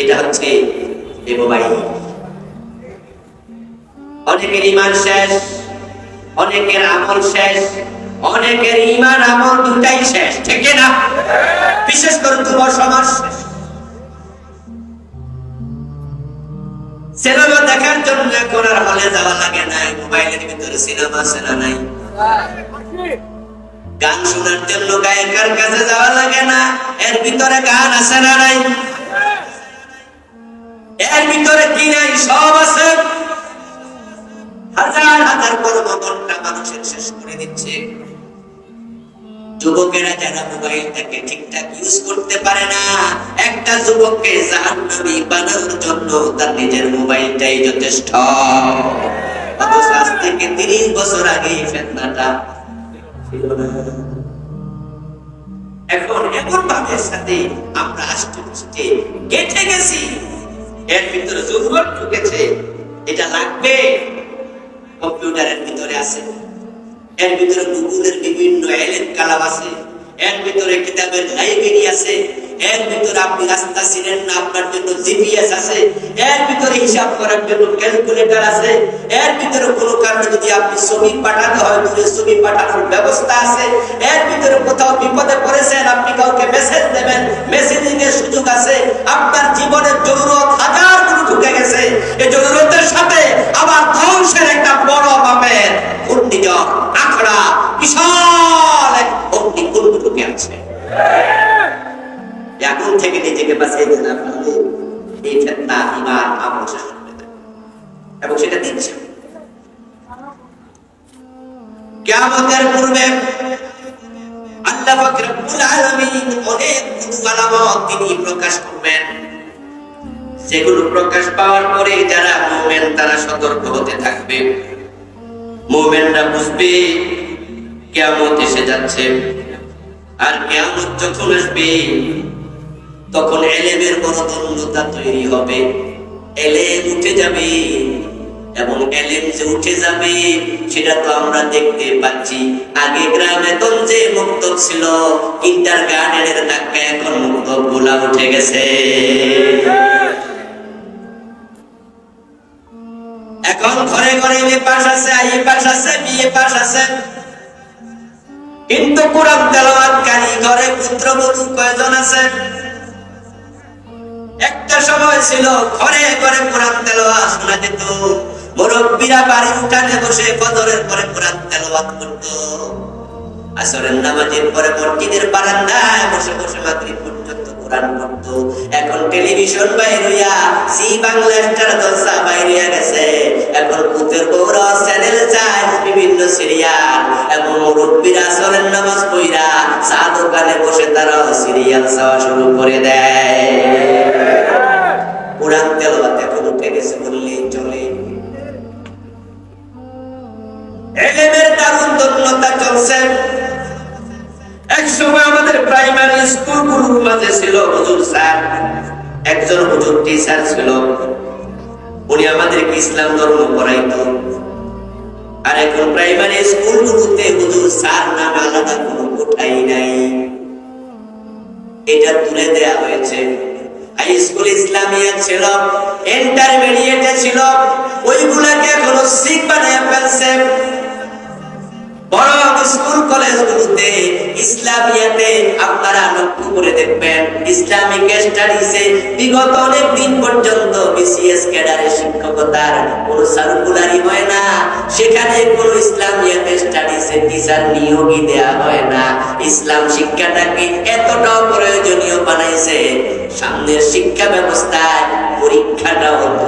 এটা হচ্ছে মোবাইল অনেকের ইমান শেষ, অনেকের আমল শেষ, অনেকের ইমান আমল দুটাই শেষ, ঠিক না? বিশেষ করে যুব সমাজ। সিনেমা দেখার জন্য এখন আর হলে যাওয়া লাগে না মোবাইলের ভিতরে সিনেমা সেনা নাই। গান শোনার জন্য গায়কের কাছে যাওয়া লাগে না, এর ভিতরে গান আছে না নাই? এর ভিতরে কি নাই? সব আছে। হাজার হাজার কর্মঘন্টা মানুষের শেষ করে দিচ্ছে। যুবকেরা যারা মোবাইলটাকে ঠিকঠাক ইউজ করতে পারে না, একটা যুবককে জাহান্নামী বানানোর জন্য তার নিজের মোবাইলটাই যথেষ্ট। অথচ আজ থেকে তিরিশ বছর আগে এই ফেতনাটা এখন এমন ভাবের সাথে আমরা আস্তে গেঁথে গেছি। এর ভিতরে জরুরত ঢুকেছে, এটা লাগবে। কম্পিউটারের ভিতরে আছে। এর ভিতরে গুগলের বিভিন্ন এলেন কালাম আছে। এর ভিতরে কিতাবের লাইব্রেরি আছে। এর ভিতরে আপনি রাস্তা চিনেন না, আপনার জন্য জিপিএস আছে। এর ভিতরে হিসাব করার জন্য ক্যালকুলেটর আছে। এর ভিতরে কোনো কারণে যদি আপনি ছবি পাঠাতে হয়, দূরে ছবি পাঠানোর ব্যবস্থা আছে। এর ভিতরে কোথাও বিপদে পড়েছেন, আপনি কাউকে মেসেজ দেবেন নিজেকে বাঁচিয়ে দেন আপনি এই ফেতনা ইমান আমল শেষ করে। এবং সেটা দিচ্ছে। কিয়ামতের পূর্বে আল্লাহ অনেক আলামত তিনি প্রকাশ করবেন। সেগুলো প্রকাশ পাওয়ার পরে যারা মুমিন, তারা সতর্ক হতে থাকবে। মুমিনরা বুঝবে কিয়ামত এসে যাচ্ছে। আর কিয়ামত যখন আসবে তখন এলেমের বড় তরুণতা তৈরি হবে। এলেম উঠে যাবে এবং এলেম যে উঠে যাবে, সেটা তো আমরা দেখতে পাচ্ছি। আগে গ্রামে গঞ্জে মুক্ত ছিল, ইন্টার গার্ডেনের ধাক্কা এখন মুক্ত গোলা উঠে গেছে। এখন ঘরে ঘরে এ পাশ আছে আই পাশ আছে, বিয়ে পাশ আছে। কিন্তু কোরআন তেলাওয়াতকারী ঘরে পুত্রবধূ কয়জন আছে? একটা সময় ছিল, ঘরে ঘরে কোরআন তেলাওয়াত শোনা যেত। মুরব্বীরা বাড়ির উঠানে বসে ফজরের পরে কোরআন তেলাওয়াত করত। আসরের নামাজের পরে মসজিদের বারান্দায় বসে বসে মাগরিব পর্যন্ত কোরআন এখন টেলিভিশন বাইর হইয়া জি বাংলা বাইর হইয়া গেছে। এখন বউরা চ্যানেল চায় বিভিন্ন সিরিয়াল। এবং মুরব্বীরা আসরের নামাজ পড়িরা চা দোকানে বসে তারাও সিরিয়াল চাওয়া শুরু করে দেয়। কোরআন তেলাওয়াত এখন উঠে গেছে বললেই চলে। এলেমের দারুণ ধন্যতা চলছে। এক সময় আমাদের প্রাইমারি স্কুল গুরুর মাঝে ছিল হুজুর স্যার। একজন হুজুর টিচার ছিল। উনি আমাদেরকে ইসলাম ধর্ম পড়াইতো। আর এখন প্রাইমারি স্কুল গুরুতে হুজুর স্যার নাম আলাদা কোনো কোঠাই নাই। এটা তুলে দেয়া হয়েছে। হাই স্কুল ইসলামিয়া ছিল ইন্টারমিডিয়েটে ছিল, ওইগুলাকে এখনও বানিয়ে ফেলছে। বড় স্কুল কলেজগুলোতে ইসলামিয়াতে আপনারা লক্ষ্য করে দেখবেন ইসলামিক স্টাডিজে বিগত অনেক দিন পর্যন্ত বিসিএস ক্যাডারের শিক্ষকতার কোন সার্কুলারই হয় না। সেখানে কোন ইসলামিয়াতে স্টাডিজে টিচার নিয়োগই দেয়া হয় না। ইসলাম শিক্ষাটাকে এতটাও প্রয়োজনীয় বানাইছে সামনের শিক্ষা ব্যবস্থায় পরীক্ষাটাও তুলে